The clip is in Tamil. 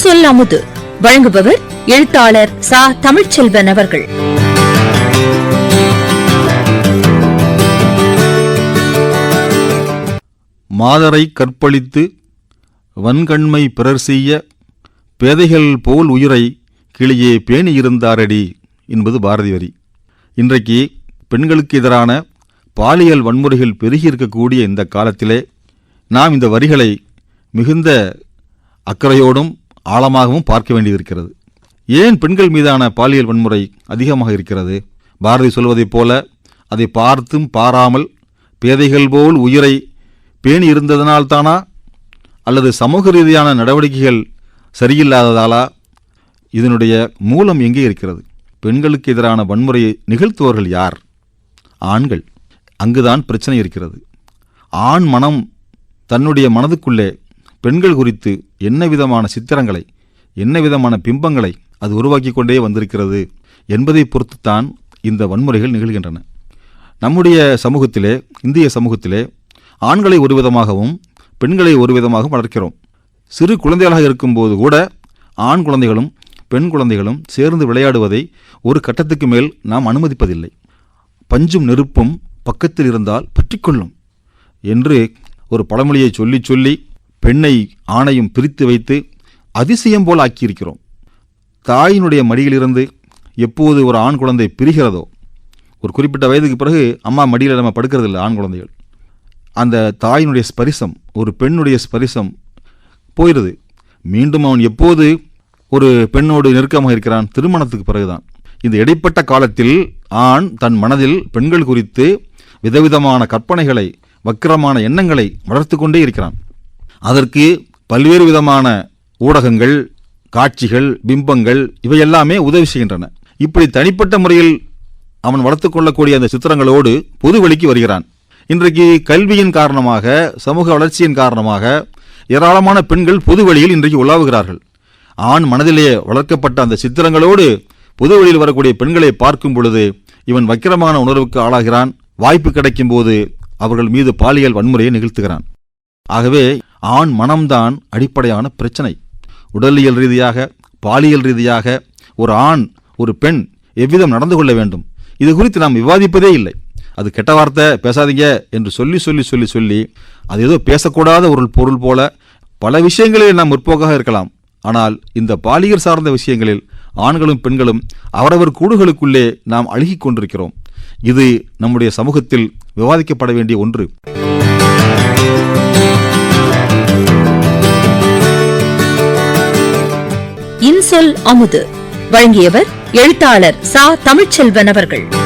சொல் அமுது. வழங்குபவர் எழுத்தாளர் சா. தமிழ்ச்செல்வன் அவர்கள். மாதரை கற்பழித்து வன்கண்மை பிறர் செய்ய பேதைகள் போல் உயிரை கிளியே பேணியிருந்தாரடி என்பது பாரதி வரி. இன்றைக்கு பெண்களுக்கு எதிரான பாலியல் வன்முறைகள் பெருகியிருக்கக்கூடிய இந்த காலத்திலே நாம் இந்த வரிகளை மிகுந்த அக்கறையோடும் ஆழமாகவும் பார்க்க வேண்டியிருக்கிறது. ஏன் பெண்கள் மீதான பாலியல் வன்முறை அதிகமாக இருக்கிறது? பாரதி சொல்வதைப் போல அதை பார்த்தும் பாராமல் பேதைகள் போல் உயிரை பேணி இருந்ததனால்தானா அல்லது சமூக ரீதியான நடவடிக்கைகள் சரியில்லாததாலா? இதனுடைய மூலம் எங்கே இருக்கிறது? பெண்களுக்கு எதிரான வன்முறையை நிகழ்த்துவர்கள் யார்? ஆண்கள். அங்குதான் பிரச்சனை இருக்கிறது. ஆண் மனம் தன்னுடைய மனதுக்குள்ளே பெண்கள் குறித்து என்ன விதமான சித்திரங்களை என்ன விதமான பிம்பங்களை அது உருவாக்கி கொண்டே வந்திருக்கிறது என்பதை பொறுத்துத்தான் இந்த வன்முறைகள் நிகழ்கின்றன. நம்முடைய சமூகத்திலே இந்திய சமூகத்திலே ஆண்களை ஒரு விதமாகவும் பெண்களை ஒரு விதமாகவும் வளர்க்கிறோம். சிறு குழந்தைகளாக இருக்கும்போது கூட ஆண் குழந்தைகளும் பெண் குழந்தைகளும் சேர்ந்து விளையாடுவதை ஒரு கட்டத்துக்கு மேல் நாம் அனுமதிப்பதில்லை. பஞ்சும் நெருப்பும் பக்கத்தில் இருந்தால் பற்றிக்கொள்ளும் என்று ஒரு பழமொழியை சொல்லி சொல்லி பெண்ணை ஆணையும் பிரித்து வைத்து அதிசயம் போல் ஆக்கியிருக்கிறோம். தாயினுடைய மடியிலிருந்து எப்போது ஒரு ஆண் குழந்தை பிரிகிறதோ ஒரு குறிப்பிட்ட வயதுக்கு பிறகு அம்மா மடியில் நம்ம படுக்கிறதில்ல ஆண் குழந்தைகள். அந்த தாயினுடைய ஸ்பரிசம் ஒரு பெண்ணுடைய ஸ்பரிசம் போயிடுது மீண்டும் அவன் எப்போது ஒரு பெண்ணோடு நெருக்கமாக இருக்கிறான்? திருமணத்துக்கு பிறகுதான். இந்த இடைப்பட்ட காலத்தில் ஆண் தன் மனதில் பெண்கள் குறித்து விதவிதமான கற்பனைகளை வக்கிரமான எண்ணங்களை வளர்த்து கொண்டே இருக்கிறான். அதற்கு பல்வேறு விதமான ஊடகங்கள் காட்சிகள் பிம்பங்கள் இவையெல்லாமே உதவி செய்கின்றன. இப்படி தனிப்பட்ட முறையில் அவன் வளர்த்து கொள்ளக்கூடிய அந்த சித்திரங்களோடு பொது வெளிக்கு வருகிறான். இன்றைக்கு கல்வியின் காரணமாக சமூக வளர்ச்சியின் காரணமாக ஏராளமான பெண்கள் பொது வழியில் இன்றைக்கு உலாவுகிறார்கள். ஆண் மனதிலேயே வளர்க்கப்பட்ட அந்த சித்திரங்களோடு பொது வழியில் வரக்கூடிய பெண்களை பார்க்கும் பொழுது இவன் வக்கிரமான உணர்வுக்கு ஆளாகிறான். வாய்ப்பு கிடைக்கும் போது அவர்கள் மீது பாலியல் வன்முறையை நிகழ்த்துகிறான். ஆகவே ஆண் மனம்தான் அடிப்படையான பிரச்சனை. உடலியல் ரீதியாக பாலியல் ரீதியாக ஒரு ஆண் ஒரு பெண் எவ்விதம் நடந்து கொள்ள வேண்டும்? இது குறித்து நாம் விவாதிப்பதே இல்லை. அது கெட்ட வார்த்தை பேசாதீங்க என்று சொல்லி சொல்லி சொல்லி சொல்லி அது ஏதோ பேசக்கூடாத ஒரு பொருள் போல பல விஷயங்களில் நாம் முற்போக்காக இருக்கலாம். ஆனால் இந்த பாலியல் சார்ந்த விஷயங்களில் ஆண்களும் பெண்களும் அவரவர் கூடுகளுக்குள்ளே நாம் அழுகிக் கொண்டிருக்கிறோம். இது நம்முடைய சமூகத்தில் விவாதிக்கப்பட வேண்டிய ஒன்று. சொல் அமுது. வழங்கியவர் எழுத்தாளர் சா. தமிழ்ச்செல்வன் அவர்கள்.